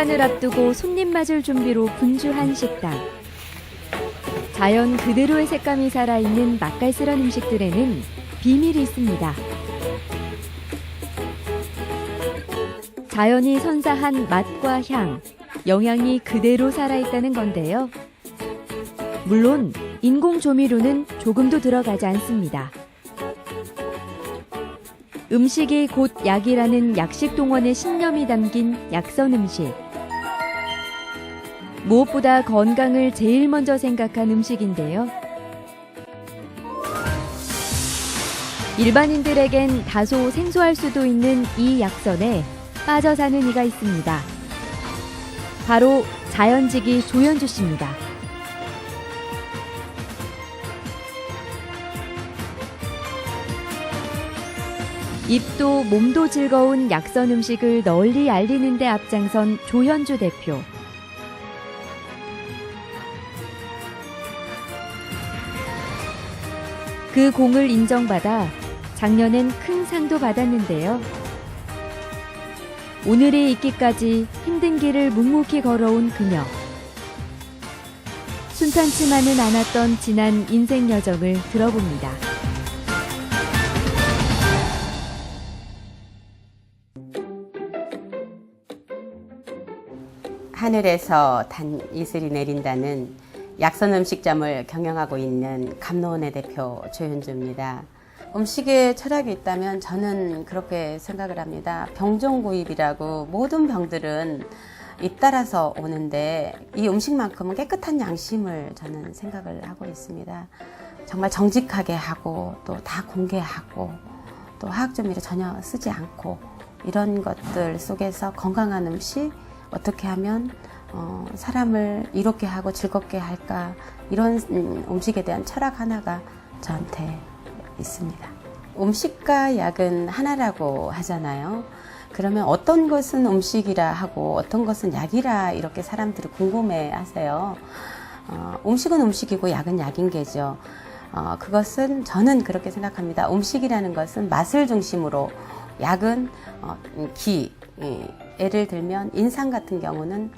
시간을 앞두고 손님 맞을 준비로 분주한 식당. 자연 그대로의 색감이 살아있는 맛깔스런 음식들에는 비밀이 있습니다. 자연이 선사한 맛과 향, 영양이 그대로 살아있다는 건데요. 물론 인공 조미료는 조금도 들어가지 않습니다. 음식이 곧 약이라는 약식 동원의 신념이 담긴 약선 음식. 무엇보다 건강을 제일 먼저 생각한 음식인데요. 일반인들에겐 다소 생소할 수도 있는 이 약선에 빠져 사는 이가 있습니다. 바로 자연지기 조현주 씨입니다. 입도 몸도 즐거운 약선 음식을 널리 알리는 데 앞장선 조현주 대표. 그 공을 인정받아 작년엔 큰 상도 받았는데요. 오늘에 있기까지 힘든 길을 묵묵히 걸어온 그녀. 순탄치만은 않았던 지난 인생 여정을 들어봅니다. 하늘에서 단 이슬이 내린다는 약선 음식점을 경영하고 있는 감로원의 대표 조현주입니다. 음식에 철학이 있다면 저는 그렇게 생각을 합니다. 병종구입이라고 모든 병들은 잇따라서 오는데 이 음식만큼은 깨끗한 양심을 저는 생각을 하고 있습니다. 정말 정직하게 하고 또 다 공개하고 또 화학조미료 전혀 쓰지 않고 이런 것들 속에서 건강한 음식 어떻게 하면 어, 사람을 이롭게 하고 즐겁게 할까 이런 음, 음식에 대한 철학 하나가 저한테 있습니다. 음식과 약은 하나라고 하잖아요. 그러면 어떤 것은 음식이라 하고 어떤 것은 약이라 이렇게 사람들이 궁금해 하세요. 어, 음식은 음식이고 약은 약인 게죠. 어, 그것은 저는 그렇게 생각합니다. 음식이라는 것은 맛을 중심으로 약은 어, 기, 예, 예를 들면 인상 같은 경우는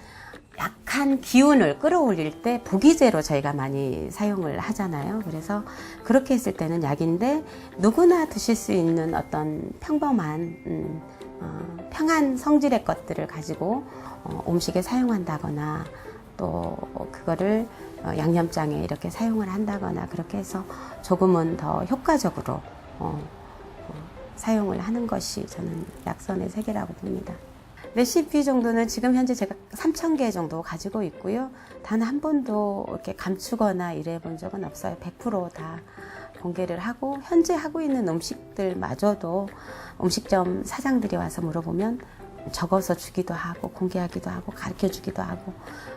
약한 기운을 끌어올릴 때 부기제로 저희가 많이 사용을 하잖아요. 그래서 그렇게 했을 때는 약인데 누구나 드실 수 있는 어떤 평범한 음, 어, 평한 성질의 것들을 가지고 어, 음식에 사용한다거나 또 그거를 어, 양념장에 이렇게 사용을 한다거나 그렇게 해서 조금은 더 효과적으로 어, 어, 사용을 하는 것이 저는 약선의 세계라고 봅니다. 레시피 정도는 지금 현재 제가 3,000개 정도 가지고 있고요. 단 한 번도 이렇게 감추거나 이래 본 적은 없어요. 100%다 공개를 하고 현재 하고 있는 음식들마저도 음식점 사장들이 와서 물어보면 적어서 주기도 하고 공개하기도 하고 가르쳐 주기도 하고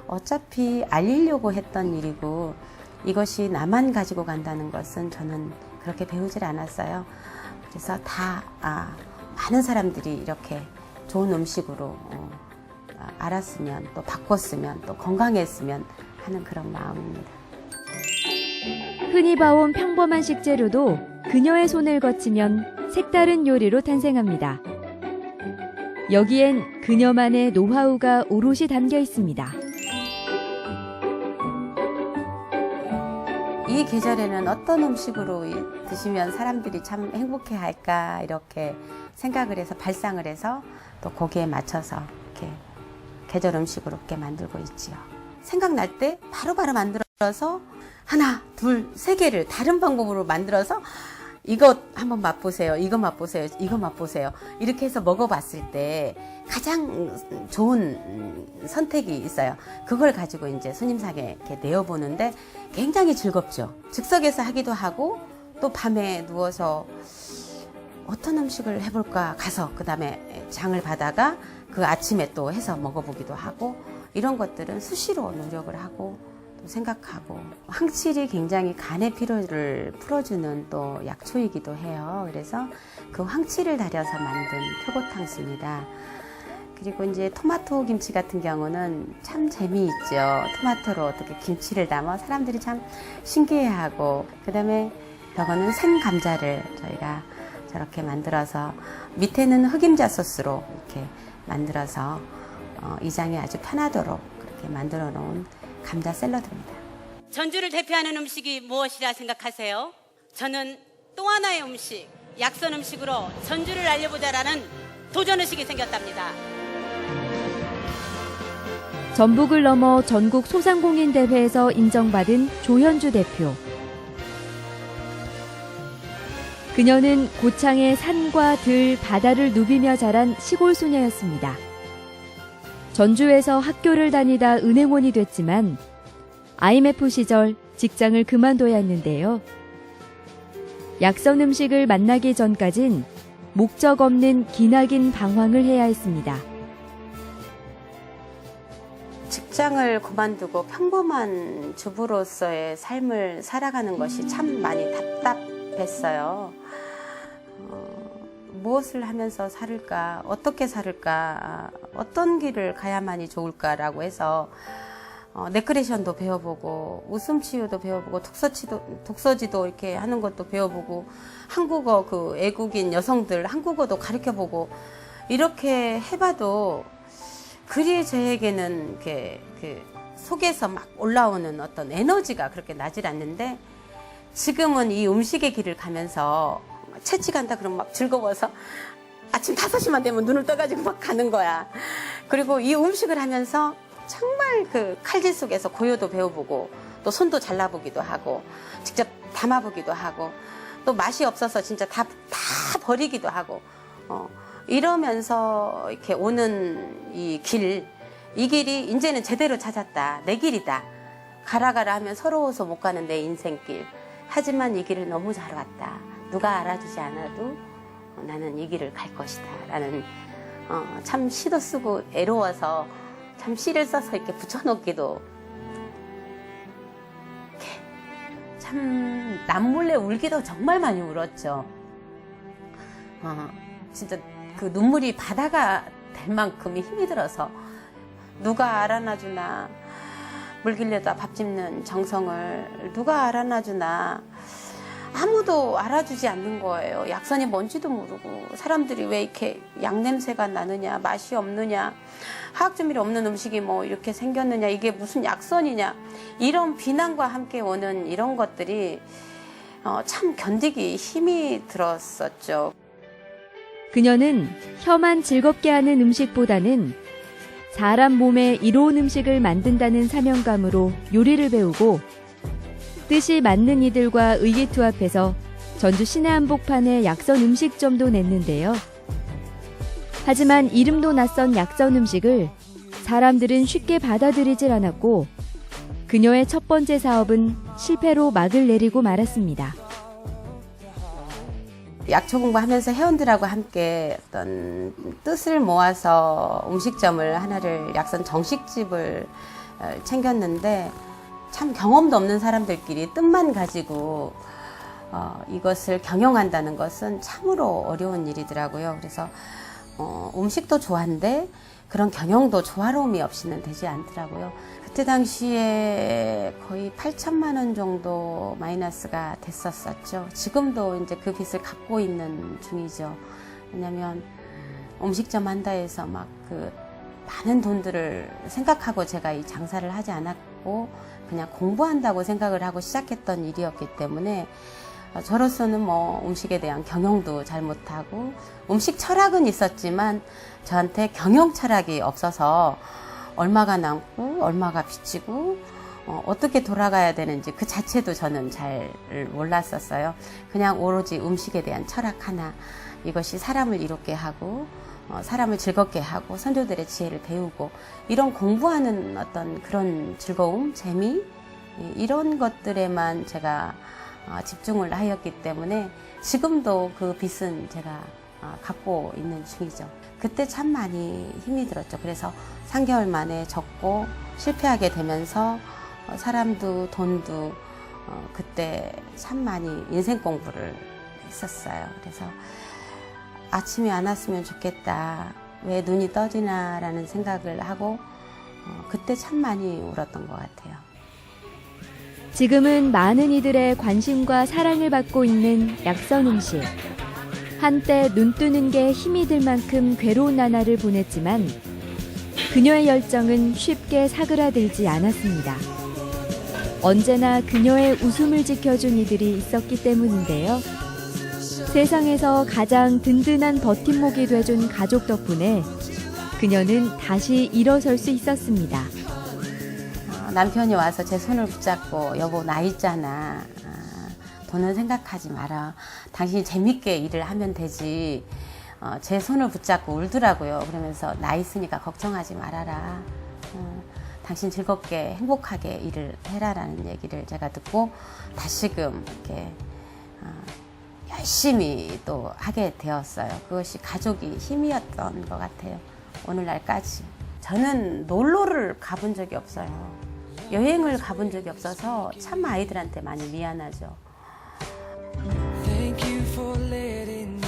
어차피 알리려고 했던 일이고 이것이 나만 가지고 간다는 것은 저는 그렇게 배우질 않았어요. 그래서 다 아, 많은 사람들이 이렇게 좋은 음식으로 어, 아, 알았으면 또 바꿨으면 또 건강했으면 하는 그런 마음입니다. 흔히 봐온 평범한 식재료도 그녀의 손을 거치면 색다른 요리로 탄생합니다. 여기엔 그녀만의 노하우가 오롯이 담겨 있습니다. 이 계절에는 어떤 음식으로 이- 드시면 사람들이 참 행복해 할까 이렇게 생각을 해서 발상을 해서 또 거기에 맞춰서 이렇게 계절 음식으로 이렇게 만들고 있지요. 생각날 때 바로바로 만들어서 하나, 둘, 세 개를 다른 방법으로 만들어서 이거 한번 맛보세요. 이거 맛보세요. 이거 맛보세요. 이렇게 해서 먹어봤을 때 가장 좋은 선택이 있어요. 그걸 가지고 이제 손님상에 이렇게 내어보는데 굉장히 즐겁죠. 즉석에서 하기도 하고 또 밤에 누워서 어떤 음식을 해볼까 가서 그 다음에 장을 받아가 그 아침에 또 해서 먹어보기도 하고 이런 것들은 수시로 노력을 하고 또 생각하고 황칠이 굉장히 간의 피로를 풀어주는 또 약초이기도 해요. 그래서 그 황칠을 달여서 만든 표고탕수입니다. 그리고 이제 토마토 김치 같은 경우는 참 재미있죠. 토마토로 어떻게 김치를 담아 사람들이 참 신기해하고 그다음에 저거는 생 감자를 저희가 저렇게 만들어서 밑에는 흑임자 소스로 이렇게 만들어서 어, 어, 이장이 아주 편하도록 그렇게 만들어 놓은 감자 샐러드입니다. 전주를 대표하는 음식이 무엇이라 생각하세요? 저는 또 하나의 음식, 약선 음식으로 전주를 알려보자라는 도전 의식이 생겼답니다. 전북을 넘어 전국 소상공인 대회에서 인정받은 조현주 대표. 그녀는 고창의 산과 들, 바다를 누비며 자란 시골 소녀였습니다. 전주에서 학교를 다니다 은행원이 됐지만 IMF 시절 직장을 그만둬야 했는데요. 약선 음식을 만나기 전까진 목적 없는 기나긴 방황을 해야 했습니다. 직장을 그만두고 평범한 주부로서의 삶을 살아가는 것이 참 많이 답답했어요. 어, 무엇을 하면서 살을까, 어떻게 살을까, 어떤 길을 가야만이 좋을까라고 해서 어, 네크레이션도 배워보고 웃음 치유도 배워보고 독서치도 독서지도 이렇게 하는 것도 배워보고 한국어 그 애국인 여성들 한국어도 가르쳐보고 이렇게 해봐도 그리 저에게는 이렇게 그 속에서 막 올라오는 어떤 에너지가 그렇게 나질 않는데 지금은 이 음식의 길을 가면서 채찍한다 그러면 막 즐거워서 아침 5시만 되면 눈을 떠가지고 막 가는 거야. 그리고 이 음식을 하면서 정말 그 칼질 속에서 고요도 배워보고 또 손도 잘라보기도 하고 직접 담아보기도 하고 또 맛이 없어서 진짜 다, 다 버리기도 하고 어, 이러면서 이렇게 오는 이 길, 이 길이 이제는 제대로 찾았다. 내 길이다. 가라 가라 하면 서러워서 못 가는 내 인생길. 하지만 이 길을 너무 잘 왔다. 누가 알아주지 않아도 나는 이 길을 갈 것이다. 라는 어, 참 시도 쓰고 애로워서 참 시를 써서 이렇게 붙여놓기도 참 남몰래 울기도 정말 많이 울었죠. 어, 진짜 그 눈물이 바다가 될 만큼의 힘이 들어서 누가 알아놔주나 물길래다 밥 짚는 정성을 누가 알아놔주나 아무도 알아주지 않는 거예요. 약선이 뭔지도 모르고 사람들이 왜 이렇게 양 냄새가 나느냐 맛이 없느냐 화학조미료 없는 음식이 뭐 이렇게 생겼느냐 이게 무슨 약선이냐 이런 비난과 함께 오는 이런 것들이 어, 참 견디기 힘이 들었었죠. 그녀는 혀만 즐겁게 하는 음식보다는 사람 몸에 이로운 음식을 만든다는 사명감으로 요리를 배우고 뜻이 맞는 이들과 의기투합해서 전주 시내 한복판에 약선 음식점도 냈는데요. 하지만 이름도 낯선 약선 음식을 사람들은 쉽게 받아들이질 않았고 그녀의 첫 번째 사업은 실패로 막을 내리고 말았습니다. 약초 공부하면서 회원들하고 함께 어떤 뜻을 모아서 음식점을 하나를 약선 정식집을 어, 챙겼는데 참 경험도 없는 사람들끼리 뜻만 가지고 어, 이것을 경영한다는 것은 참으로 어려운 일이더라고요. 그래서 어, 음식도 좋아한데 그런 경영도 조화로움이 없이는 되지 않더라고요. 그때 당시에 거의 8천만 원 정도 마이너스가 됐었었죠. 지금도 이제 그 빚을 갚고 있는 중이죠. 왜냐면 음식점 한다 해서 막그 많은 돈들을 생각하고 제가 이 장사를 하지 않았고 그냥 공부한다고 생각을 하고 시작했던 일이었기 때문에 어, 저로서는 뭐 음식에 대한 경영도 잘 못하고 음식 철학은 있었지만 저한테 경영 철학이 없어서 얼마가 남고 얼마가 비치고 어, 어떻게 돌아가야 되는지 그 자체도 저는 잘 몰랐었어요. 그냥 오로지 음식에 대한 철학 하나 이것이 사람을 이롭게 하고 어, 사람을 즐겁게 하고 선조들의 지혜를 배우고 이런 공부하는 어떤 그런 즐거움, 재미 이- 이런 것들에만 제가 어, 집중을 하였기 때문에 지금도 그 빚은 제가 어, 갖고 있는 중이죠. 그때 참 많이 힘이 들었죠. 그래서 3개월 만에 접고 실패하게 되면서 어, 사람도 돈도 어, 그때 참 많이 인생 공부를 했었어요. 그래서 아침이 안 왔으면 좋겠다. 왜 눈이 떠지나라는 생각을 하고 어, 그때 참 많이 울었던 것 같아요. 지금은 많은 이들의 관심과 사랑을 받고 있는 약선 음식. 한때 눈 뜨는 게 힘이 들 만큼 괴로운 나날을 보냈지만 그녀의 열정은 쉽게 사그라들지 않았습니다. 언제나 그녀의 웃음을 지켜준 이들이 있었기 때문인데요. 세상에서 가장 든든한 버팀목이 돼준 가족 덕분에 그녀는 다시 일어설 수 있었습니다. 어, 남편이 와서 제 손을 붙잡고 여보 나 있잖아. 아, 돈은 생각하지 마라. 당신이 재밌게 일을 하면 되지. 어, 제 손을 붙잡고 울더라고요. 그러면서 나 있으니까 걱정하지 말아라. 어, 당신 즐겁게 행복하게 일을 해라라는 얘기를 제가 듣고 다시금 이렇게 어, 열심히 또 하게 되었어요. 그것이 가족이 힘이었던 것 같아요. 오늘날까지. 저는 놀러를 가본 적이 없어요. 여행을 가본 적이 없어서 참 아이들한테 많이 미안하죠.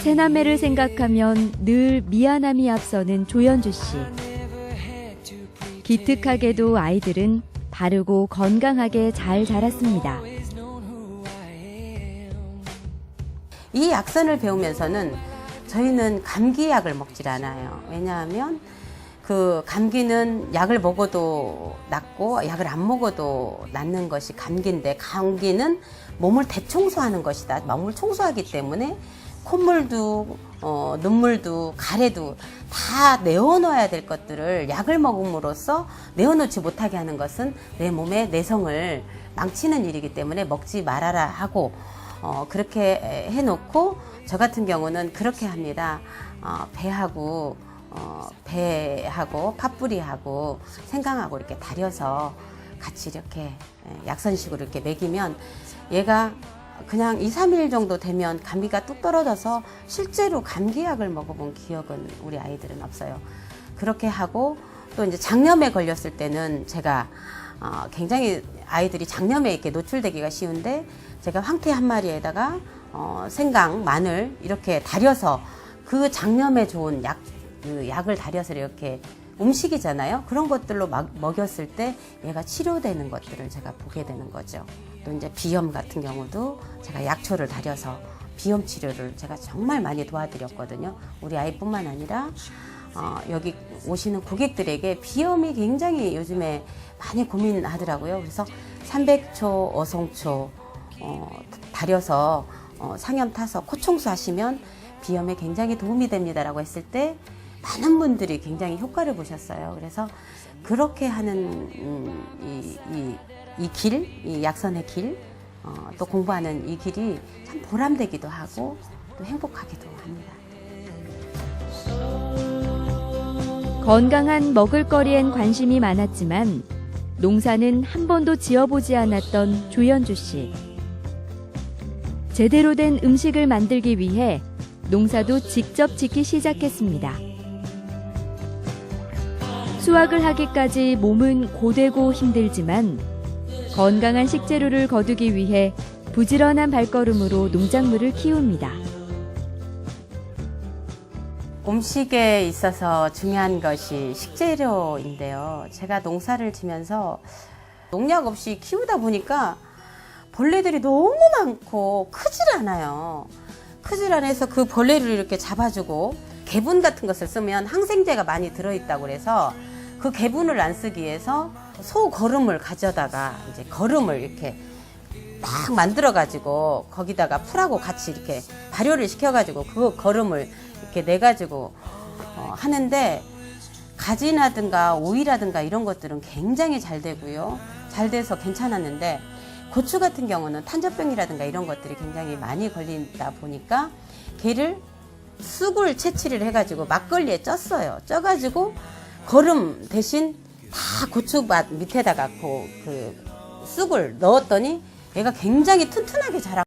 새남매를 생각하면 늘 미안함이 앞서는 조연주 씨. 기특하게도 아이들은 바르고 건강하게 잘 자랐습니다. 이 약선을 배우면서는 저희는 감기약을 먹질 않아요. 왜냐하면 그 감기는 약을 먹어도 낫고 약을 안 먹어도 낫는 것이 감기인데 감기는 몸을 대청소하는 것이다. 몸을 청소하기 때문에 콧물도 어, 눈물도 가래도 다 내어놓아야 될 것들을 약을 먹음으로써 내어놓지 못하게 하는 것은 내 몸의 내성을 망치는 일이기 때문에 먹지 말아라 하고 어, 그렇게 해놓고 저 같은 경우는 그렇게 합니다. 어, 배하고 어, 배하고 팥뿌리하고 생강하고 이렇게 달여서 같이 이렇게 예, 약선식으로 이렇게 먹이면 얘가 그냥 2, 3일 정도 되면 감기가 뚝 떨어져서 실제로 감기약을 먹어본 기억은 우리 아이들은 없어요. 그렇게 하고 또 이제 장염에 걸렸을 때는 제가 어, 굉장히 아이들이 장염에 이렇게 노출되기가 쉬운데 제가 황태 한 마리에다가 어, 생강, 마늘 이렇게 달여서 그 장염에 좋은 약, 그 약을 달여서 이렇게 음식이잖아요. 그런 것들로 막 먹였을 때 얘가 치료되는 것들을 제가 보게 되는 거죠. 또 이제 비염 같은 경우도 제가 약초를 달여서 비염 치료를 제가 정말 많이 도와드렸거든요. 우리 아이뿐만 아니라 어, 여기 오시는 고객들에게 비염이 굉장히 요즘에 많이 고민하더라고요. 그래서 300초, 어성초 어, 달여서 어, 상염 타서 코 청소하시면 비염에 굉장히 도움이 됩니다라고 했을 때 많은 분들이 굉장히 효과를 보셨어요. 그래서 그렇게 하는 음, 이, 이, 이 길, 이 약선의 길, 어, 또 공부하는 이 길이 참 보람되기도 하고 또 행복하기도 합니다. 건강한 먹을거리엔 관심이 많았지만 농사는 한 번도 지어보지 않았던 조연주 씨. 제대로 된 음식을 만들기 위해 농사도 직접 짓기 시작했습니다. 수확을 하기까지 몸은 고되고 힘들지만 건강한 식재료를 거두기 위해 부지런한 발걸음으로 농작물을 키웁니다. 음식에 있어서 중요한 것이 식재료인데요. 제가 농사를 지면서 농약 없이 키우다 보니까 벌레들이 너무 많고 크질 않아요. 크질 않아서 그 벌레를 이렇게 잡아주고 개분 같은 것을 쓰면 항생제가 많이 들어있다고 그래서 그 개분을 안 쓰기 위해서 소 거름을 가져다가 이제 거름을 이렇게 딱 만들어 가지고 거기다가 풀하고 같이 이렇게 발효를 시켜 가지고 그 거름을 이렇게 내 가지고 어, 하는데 가지나든가 오이라든가 이런 것들은 굉장히 잘 되고요. 잘 돼서 괜찮았는데 고추 같은 경우는 탄저병이라든가 이런 것들이 굉장히 많이 걸린다 보니까 걔를 쑥을 채취를 해가지고 막걸리에 쪘어요. 쪄가지고 거름 대신 다 고추밭 밑에다가 그, 그 쑥을 넣었더니 얘가 굉장히 튼튼하게 자라.